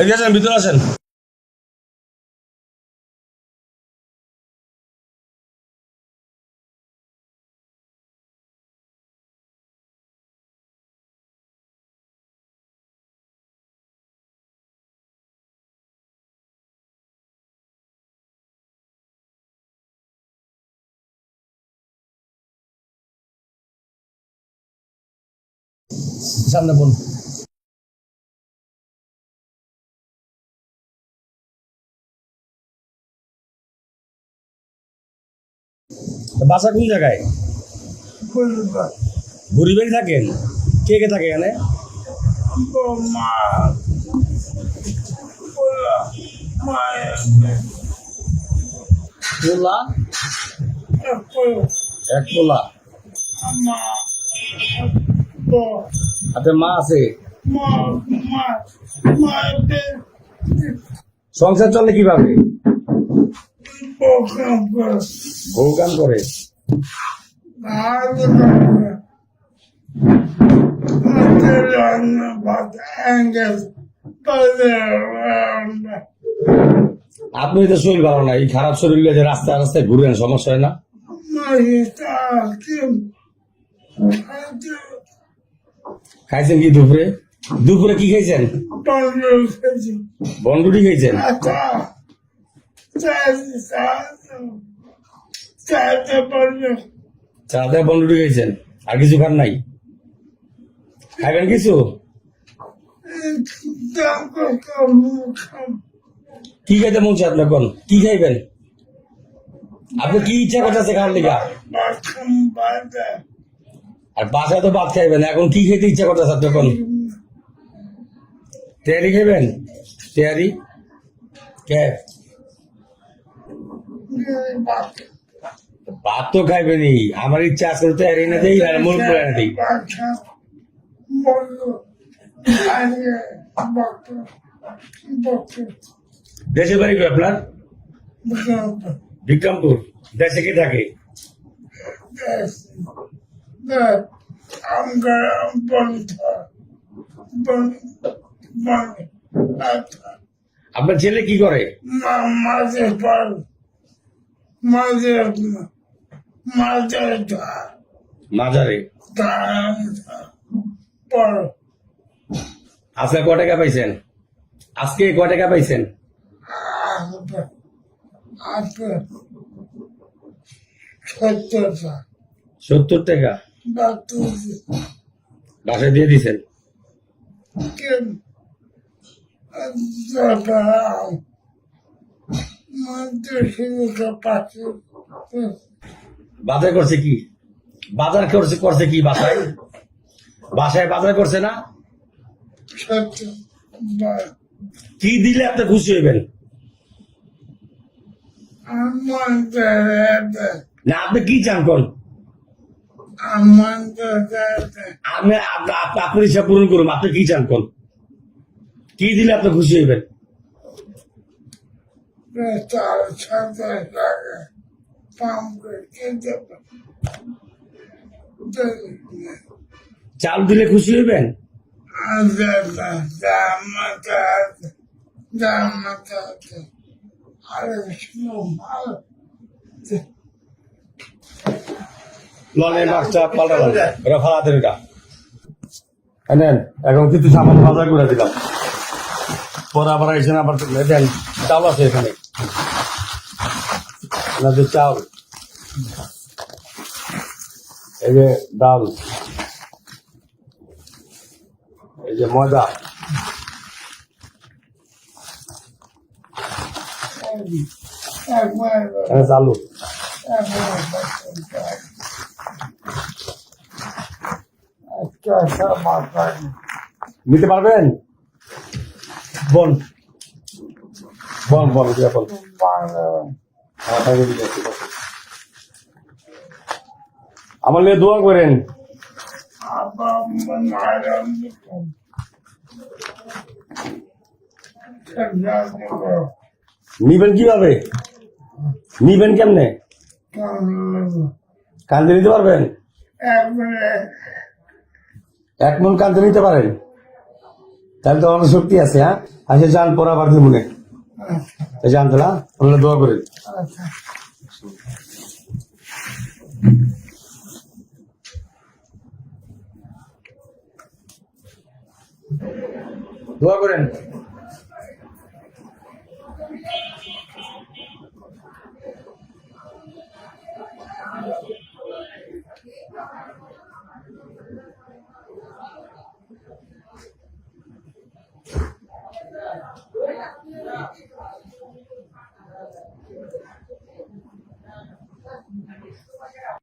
এদিকে আসেন ভিতরে আসেন। সামনে বল বাসা কোন জায়গায় বুড়িবাড়ি থাকেন কে কে থাকে এখানে পোলা এক পোলা মা মা আছে সংসার চলে কীভাবে প্রোগ্রাম করে। আপনি তো শরীর ভালো না এই খারাপ শরীর যে রাস্তায় রাস্তায় ঘুরেন সমস্যা হয় না? খাইছেন কি দুপুরে? দুপুরে কি খাইছেন? বন্ডুটি খাইছেন? বন্ডুটি খাইছেন আর কিছু খান নাই? খাইবেন কিছু? কি খাইতে মন কি খাইবেন? আপনি কি ইচ্ছা করতেছে খাওয়ার লিগা? আর বাসায় তো ভাত খাইবেন, এখন কি খেতে ইচ্ছা করতেছে আপনার কোন তেয়ারি খাইবেন? তেয়ারি? কে ভাত তো খাইবেনই আমার ইচ্ছা আছে তেয়ারি না দেই, আর মূল করে না দিই। দেশের বাড়ি আপনার? বিক্রমপুর। দেশে কে থাকে? আপনার ছেলে কি করে? মাঝে মাঝে মাজারে আজকে ক টাকা পাইছেন? আজকে ক টাকা পাইছেন? সত্তর টাকা? বাসায় দিয়ে দিছেন? বাজার করছে কি? বাজার করছে করছে কি বাসায়? বাসায় বাজার করছে না? কি দিলে আপনি খুশি হইবেন? না আপনি কি চান কোন আপনি- আপনার ইচ্ছা পূরণ করুন আপনি কি চান কোন কি দিলে আপনি খুশি হইবেন? চাল দিলে খুশি হইবেন? লনে মাছটা পাল্টা এটা ফালাতে এটা নেন এখন কিছু সামান বাজার করে দিলাম। পরে আবার এসে আবার দেন। চাল আছে এখানে। আপনাদের চাল এই যে ডাল এই যে ময়দা চালু নিতে পারবেন বল বল বল দিয়া বল আমার লিয়ে দোয়া করেন নিবেন কীভাবে নিবেন কেমনে কান্দে নিতে পারবেন এক মন কান্দে নিতে পারেন তাহলে তো অনেক শক্তি আছে হ্যাঁ আচ্ছা যান পরে মনে যান তাহলে আমরা দোয়া করি দোয়া করেন।